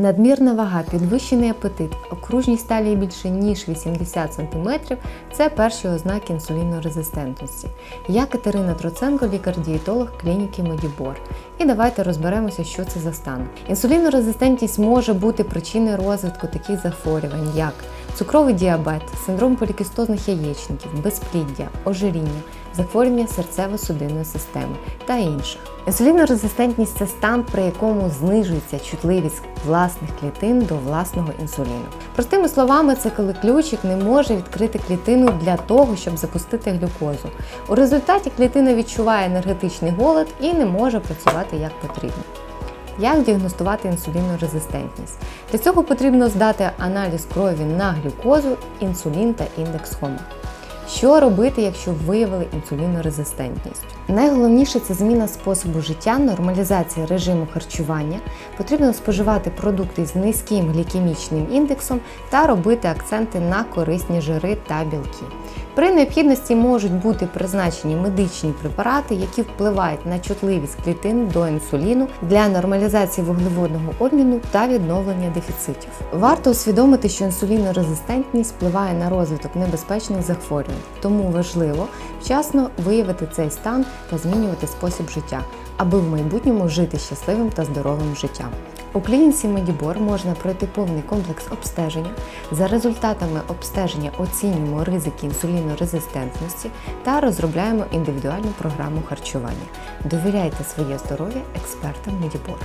Надмірна вага, підвищений апетит, окружність талії більше ніж 80 см – це перші ознаки інсулінорезистентності. Я Катерина Троценко, лікар-дієтолог клініки Медібор. І давайте розберемося, що це за стан. Інсулінорезистентність може бути причиною розвитку таких захворювань, як цукровий діабет, синдром полікістозних яєчників, безпліддя, ожиріння, захворювання серцево-судинної системи та інших. Інсулінорезистентність це стан, при якому знижується чутливість власних клітин до власного інсуліну. Простими словами, це коли ключик не може відкрити клітину для того, щоб запустити глюкозу. У результаті клітина відчуває енергетичний голод і не може працювати як потрібно. Як діагностувати інсулінорезистентність? Для цього потрібно здати аналіз крові на глюкозу, інсулін та індекс Хома. Що робити, якщо виявили інсулінорезистентність? Найголовніше це зміна способу життя, нормалізація режиму харчування. Потрібно споживати продукти з низьким глікемічним індексом та робити акценти на корисні жири та білки. При необхідності можуть бути призначені медичні препарати, які впливають на чутливість клітин до інсуліну для нормалізації вуглеводного обміну та відновлення дефіцитів. Варто усвідомити, що інсулінорезистентність впливає на розвиток небезпечних захворювань, тому важливо вчасно виявити цей стан та змінювати спосіб життя, аби в майбутньому жити щасливим та здоровим життям. У клініці Медібор можна пройти повний комплекс обстеження. За результатами обстеження оцінюємо ризики інсулінорезистентності та розробляємо індивідуальну програму харчування. Довіряйте своє здоров'я експертам Медібор.